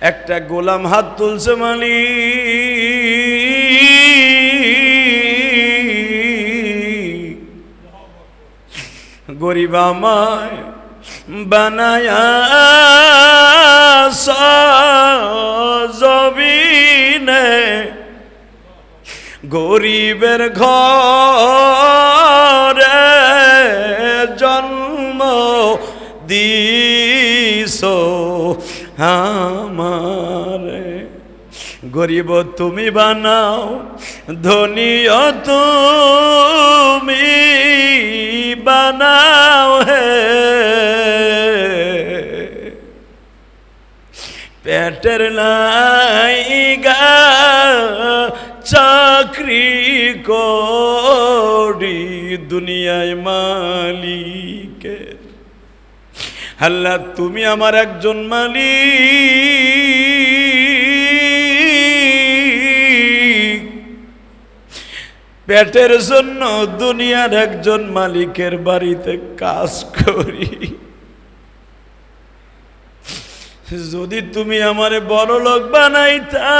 একটা গোলাম হাত তুলছে মালি। গরিব আমায় বানায়া জবিনে গরিবের ঘরে জন্ম দিস আমারে গরিব তুমি বানাও ধনীয় তুমি বানাও হে। পেটের লাইগা চাকরি করি দুনিয়ায় মালিকের। আল্লাহ তুমি আমার একজন মালিক। পেটের জন্য দুনিয়ার একজন মালিকের বাড়িতে কাজ করি। যদি তুমি আমারে বড় লোক বানাইতা,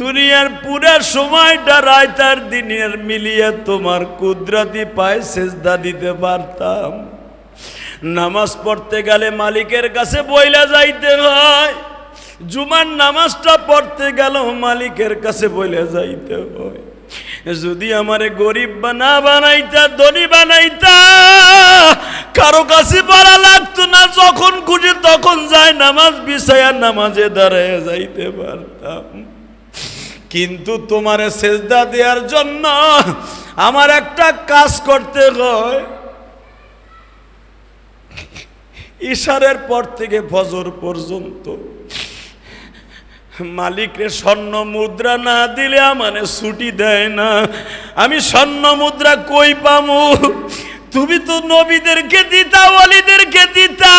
দুনিয়ার পুরা সময়টা রায়তার দিনের মিলিয়ে তোমার কুদরাতি পায়ে সেজদা দিতে পারতাম। নামাজ পড়তে গেলে মালিকের কাছে বইলা যাইতে হয়। জুমার নামাজটা পড়তে গেল, মালিকের কাছে বইলা যাইতে হয়। যদি আমারে গরিব বানা বানাইতা, ধনী বানাইতা, কারও কাছে পড়া লাগতো না, যখন খুঁজে তখন যায় নামাজ বিছায়া নামাজে দাঁড়ায় যাইতে পারতাম। কিন্তু তোমারে সেজদা দেওয়ার জন্য আমার একটা কাজ করতে হয়। ইশারের পর থেকে ফজর পর্যন্ত মালিকরে স্বর্ণ মুদ্রা না দিলে আমারে ছুটি দেয় না। আমি স্বর্ণ মুদ্রা কই পামু? তুমি তো নবীদেরকে দিতা ওয়ালিদেরকে দিতা।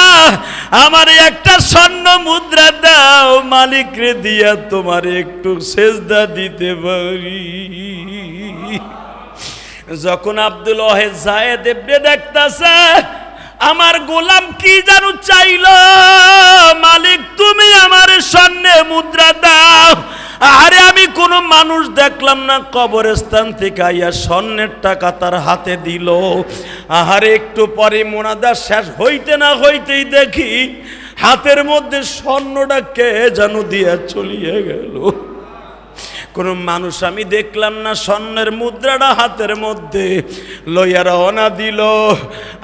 আমার একটা স্বর্ণ মুদ্রা দাও, মালিকরে দিয়া তোমার একটু সেজদা দিতে পারি। যখন আব্দুল ওয়াহেদ জায়েদ এবনে দেখতাছে আমার গোলাম কি জানো চাইল? মালিক, তুমি আমার সামনে মুদ্রা দাও। আরে আমি কোনো মানুষ দেখলাম না, কবরস্থান থেকে আইয়া স্বর্ণের টাকা তার হাতে দিল। আহারে, একটু পরে মোনাদা শেষ হইতে না হইতেই দেখি হাতের মধ্যে স্বর্ণটা কে যেন দিয়া চলিয়ে গেল। কোনো মানুষ আমি দেখলাম না, স্বর্ণের মুদ্রাটা হাতের মধ্যে। লইয়া রওনা দিল।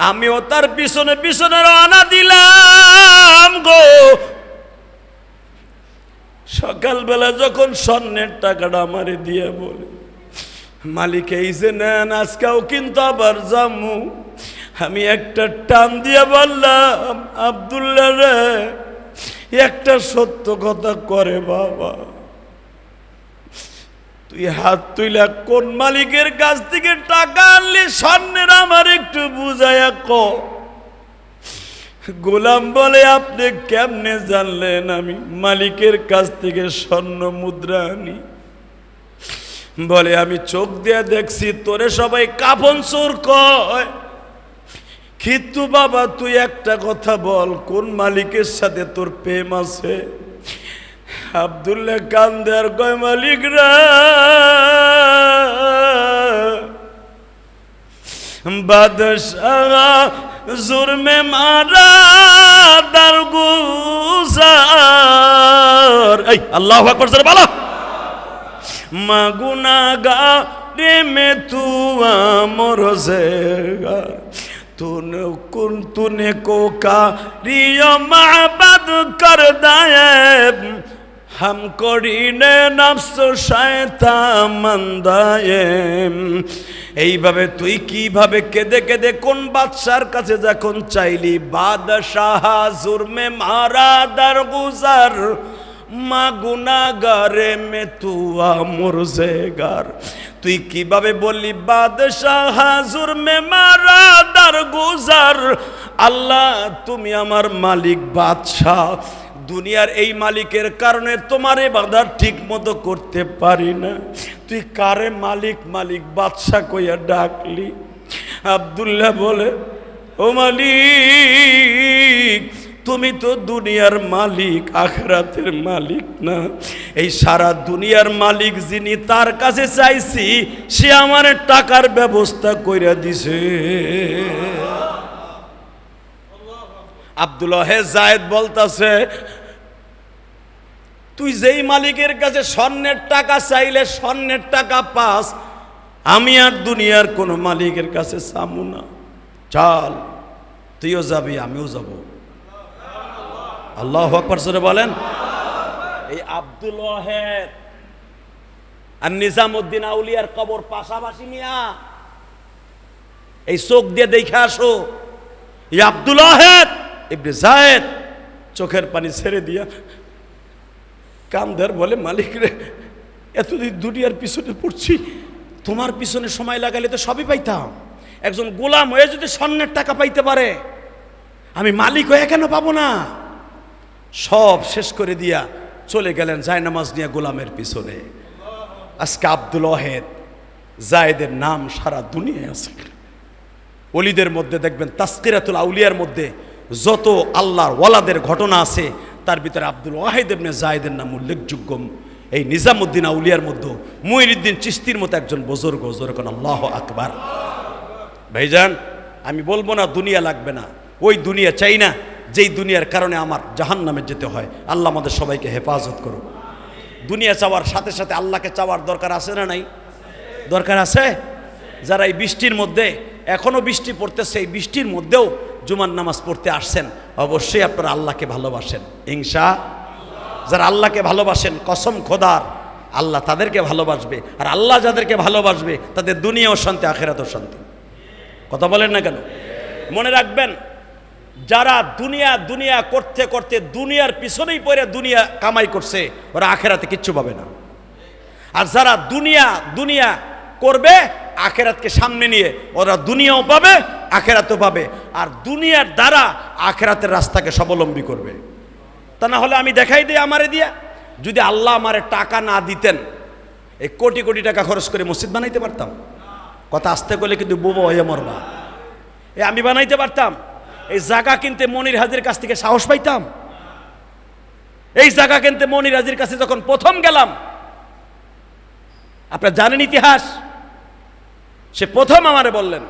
আমিও তার পিছনে পিছনে রওনা দিলাম গো। সকালবেলা যখন স্বর্ণের টাকাটা আমারে দিয়ে বলে, মালিক, এই যে নেন, আজকেও কিন্তু আবার জামু। আমি একটা টান দিয়ে বললাম আবদুল্লা রে, একটা সত্য কথা করে বাবা। তুই হাত তুইলা কোন মালিকের কাছ থেকে টাকা আনলি? স্বর্ণের আমার একটু বুঝাইয়া ক। গোলাম বলে, আপনি কেমনে জানলেন আমি মালিকের কাছ থেকে স্বর্ণ মুদ্রা আনি? বলে, আমি চোখ দিয়ে দেখছি, তোরে সবাই কাফন চোর কয়। কিন্তু বাবা, তুই একটা কথা বল, কোন মালিকের সাথে তোর প্রেম আছে? আবদুল্লাহ কান্দার কয় মালিকরা বাদশাহ জুরমে মারা দার গুসার এই, আল্লাহ আকবার সর বলো। মা গুনাগা প্রেমে তু আমর সেগা তুন কুন তুনে কোকা রিয় মাবাদ কর দায়েব। হাম کو رینے نفس شایتا মন্দায়ে এইভাবে তুই কীভাবে কেঁদে কেঁদে কোন বাদশার কাছে যখন চাইলি? বাদশাহ জুরমে মারা দার গুজার মা গুনাগারে মে তুয়া মুরজেগার। তুই কীভাবে বললি? বাদশাহ হাজুর মে মারা দার গুজার আল্লাহ তুমি আমার মালিক বাদশাহ। দুনিয়ার এই মালিকের কারণে তোমারে বাধার ঠিক মতো করতে পারি না। তুই কারে মালিক মালিক? বাদশাহ কইয়া ডাকলি। আবদুল্লাহ বলে, ও মালিক, তুমি তো দুনিয়ার মালিক, আখরাতের মালিক না। এই সারা দুনিয়ার মালিক যিনি তার কাছে চাইছি, সে আমার টাকার ব্যবস্থা কইরা দিছে। আব্দুল্লাহ জায়েদ বলতাছে, তুই যেই মালিকের কাছে স্বর্ণের টাকা চাইলে স্বর্ণের টাকা পাস, আমি আর দুনিয়ার কোনো মালিকের কাছে চামু না। চল, তুইও যাবি, আমিও যাব। আল্লাহ আকবর সরে বলেন। এই আব্দুল ওয়াহেদ আর নিজামুদ্দিন আউলিয়ার কবর পাশাপাশি মিয়া, এই চোখ দিয়ে দেখে আসো, এই আব্দুল ওয়াহেদ ইবনে জায়েদ চোখের পানি ছেড়ে দিয়া কামদার বলে, মালিক রে, এতদিন দুনিয়ার পিছনে পড়ছি, তোমার পিছনে সময় লাগালে তো সবই পাইতাম। একজন গোলাম হয়ে যদি স্বর্ণের টাকা পাইতে পারে, আমি মালিক হয়ে কেন পাবো না? সব শেষ করে দিয়া চলে গেলেন জায়নামাজ নিয়ে গোলামের পিছনে। আজকে আব্দুল ওয়াহেদ জায়েদের নাম সারা দুনিয়ায় আছে। অলিদের মধ্যে দেখবেন, তাস্কিরাতুল আউলিয়ার মধ্যে যত আল্লাহর ওয়ালাদের ঘটনা আছে, তার ভিতরে আব্দুল ওয়াহিদ ইবনে জায়েদের নাম উল্লেখযোগ্য। এই নিজামুদ্দিন আউলিয়ার মধ্যে মুইনুদ্দিন চিস্তির মতো একজন বুজুর্গ যেরকম আল্লাহ আকবার। ভাইজান, আমি বলব না দুনিয়া লাগবে না, ওই দুনিয়া চাই না, যেই দুনিয়ার কারণে আমার জাহান নামে যেতে হয়। আল্লাহ আমাদের সবাইকে হেফাজত করুক। দুনিয়া চাওয়ার সাথে সাথে আল্লাহকে চাওয়ার দরকার আছে না নাই? দরকার আছে? যারা এই বৃষ্টির মধ্যে এখনও বৃষ্টি পড়তেছে, এই বৃষ্টির মধ্যেও জুমার নামাজ পড়তে আসছেন, অবশ্যই আপনারা আল্লাহকে ভালোবাসেন। হিংসা যারা আল্লাহকে ভালোবাসেন, কসম খোদার, আল্লাহ তাদেরকে ভালোবাসবে। আর আল্লাহ যাদেরকে ভালোবাসবে, তাদের দুনিয়াও শান্তি, আখেরাতও শান্তি। কথা বলেন না কেন? মনে রাখবেন, যারা দুনিয়া দুনিয়া করতে করতে দুনিয়ার পিছনেই পড়ে দুনিয়া কামাই করছে, ওরা আখেরাতে কিচ্ছু পাবে না। আর যারা দুনিয়া দুনিয়া করবে, আখেরাতকে সামনে নিয়ে ওরা দুনিয়াও পাবে আখেরাতও পাবে। আর দুনিয়ার দ্বারা আখেরাতের রাস্তাকে স্বাবলম্বী করবে। তা না হলে আমি দেখাই দিই আমারে দিয়া। যদি আল্লাহ আমারে টাকা না দিতেন, এই কোটি কোটি টাকা খরচ করে মসজিদ বানাইতে পারতাম? কথা আসতে করলে কিন্তু বুবো হয়ে মরবা। এ আমি বানাইতে পারতাম। এই জায়গা কিনতে মনির হাজির কাছ থেকে সাহস পাইতাম। এই জায়গা কিনতে মনির হাজির কাছে যখন প্রথম গেলাম, আপনার জানেন ইতিহাস? সে প্রথম আমারে বললেন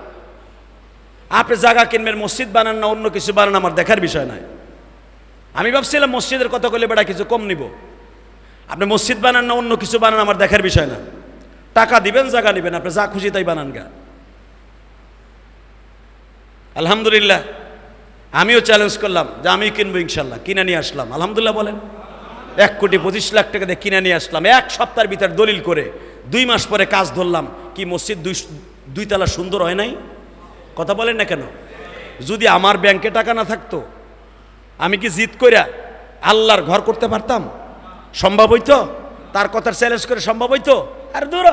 আপনি জায়গা কিনবেন, মসজিদ বানান না, অন্য কিছু বানান, আমার দেখার বিষয় নয় আমি ভাবছিলাম মসজিদের কথা বলে বেড়া কিছু কম নিব। আপনি মসজিদ বানান না, অন্য কিছু বানান, আমার দেখার বিষয় না। টাকা দিবেন, জায়গা নেবেন, আপনি যা খুশি তাই বানান গা। আলহামদুলিল্লাহ, আমিও চ্যালেঞ্জ করলাম যে আমি কিনবো ইনশাল্লাহ, কিনে নিয়ে আসলাম। আলহামদুলিল্লাহ বলেন, এক কোটি পঁচিশ লাখ টাকা দিয়ে কিনে নিয়ে আসলাম। এক সপ্তাহের ভিতর দলিল করে দুই মাস পরে কাজ ধরলাম, কি মসজিদ দুই দুই তালা সুন্দর হয় নাই? কথা বলেন না কেন? যদি আমার ব্যাংকে টাকা না থাকতো, আমি কি জিত কইরা আল্লাহর ঘর করতে পারতাম? সম্ভব হইতো? তার কথার চ্যালেঞ্জ করে সম্ভব হইতো? আর দূর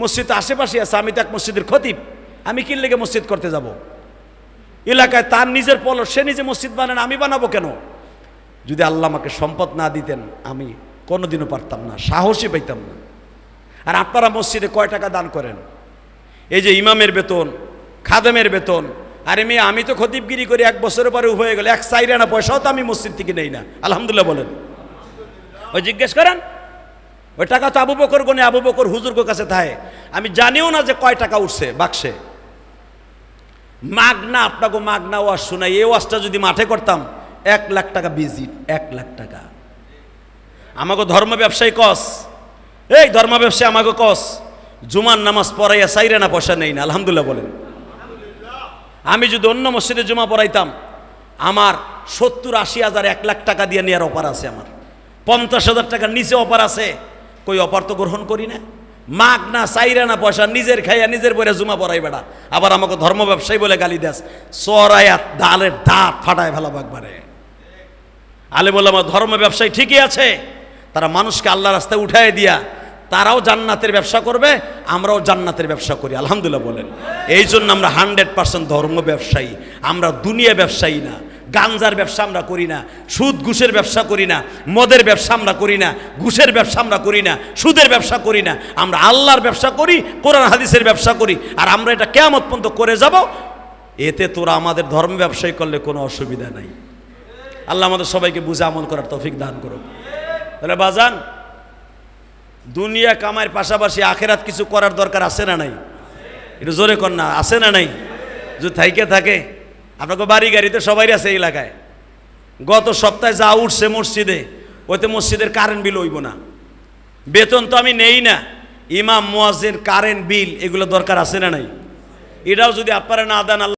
মসজিদ আশেপাশে আছে, আমি তো এক মসজিদের খতিব। আমি কি লেগে মসজিদ করতে যাব? এলাকায় তার নিজের পল সে নিজে মসজিদ বানান আমি বানাবো কেন? যদি আল্লাহ আমাকে সম্পদ না দিতেন, আমি কোনোদিনও পারতাম না, সাহসই পাইতাম না। আর আপনারা মসজিদে কয় টাকা দান করেন? এই যে ইমামের বেতন খাদেমের বেতন। আরে মেয়ে, আমি তো খতিবগিরি করি এক বছরের পরে হয়ে গেল, এক সাইরানা পয়সাও তো আমি মসজিদ থেকে নেই না। আলহামদুলিল্লাহ বলেন। ওই জিজ্ঞেস করেন, ওই টাকা তো আবু বকর গনে, আবু বকর হুজুরগো কাছে থাকে আমি জানিও না যে কয় টাকা উঠছে বাক্সে। মাগনা আপনাকে মাগনা ওয়াজ শোনাই, এই ওয়াজটা যদি মাঠে করতাম, এক লাখ টাকা ভিজিট, এক লাখ টাকা। আমাকে ধর্ম ব্যবসায়ী কস। এই ধর্ম ব্যবসায়ী আমাকে কস। জুমার নামাজ পড়াইয়া সাইরে না পয়সা নেই না, আলহামদুলিল্লাহ বলেন। আমি যদি অন্য মসজিদে জমা পড়াইতাম, আমার সত্তর আশি হাজার, এক লাখ টাকা দিয়ে নেওয়ার অফার আছে আমার। পঞ্চাশ হাজার টাকার নিচে অফার আছে। কই, অফার তো গ্রহণ করি না। মাগ না, চাইরা না পয়সা, নিজের খাইয়া নিজের বইরে জুমা পড়াই বেড়া আবার আমাকে ধর্ম ব্যবসায়ী বলে গালি দেস চড়াইয়া ডালের দাঁত ফাটায় ভালো একবারে। আলে বলে আমার ধর্ম ব্যবসায়ী ঠিকই আছে। তারা মানুষকে আল্লাহ রাস্তায় উঠায় দিয়া তারাও জান্নাতের ব্যবসা করবে, আমরাও জান্নাতের ব্যবসা করি। আলহামদুলিল্লাহ বলেন। এই জন্য আমরা হান্ড্রেড পার্সেন্ট ধর্ম ব্যবসায়ী। আমরা দুনিয়া ব্যবসায়ী না। গাঞ্জার ব্যবসা আমরা করি না। সুদ, ঘুষের ব্যবসা করি না। মদের ব্যবসা আমরা করি না। ঘুষের ব্যবসা আমরা করি না। সুদের ব্যবসা করি না। আমরা আল্লাহর ব্যবসা করি, কোরআন, হাদিসের ব্যবসা করি। আর আমরা এটা কেমন পর্যন্ত করে যাব। এতে তোরা আমাদের ধর্ম ব্যবসায়ী করলে কোনো অসুবিধা নাই। আল্লাহ আমাদের সবাইকে বুঝে আমল করার তৌফিক দান করুক। তাহলে বাজান দুনিয়া কামাইয়ের পাশাপাশি আখেরাত কিছু করার দরকার আছে না নাই? একটু জোরে কর না, আছে না নাই? যদি থাইকে থাকে। আপনাকে বাড়ি গাড়ি তো সবাই আছে এই এলাকায়। গত সপ্তাহে যা উঠছে মসজিদে, ওইতে মসজিদের কারেন্ট বিল হইব না। বেতন তো আমি নেই না। ইমাম, মুয়াজ্জিন কারেন্ট বিল এগুলো দরকার আছে না নাই? এটাও যদি আপনারা না দেন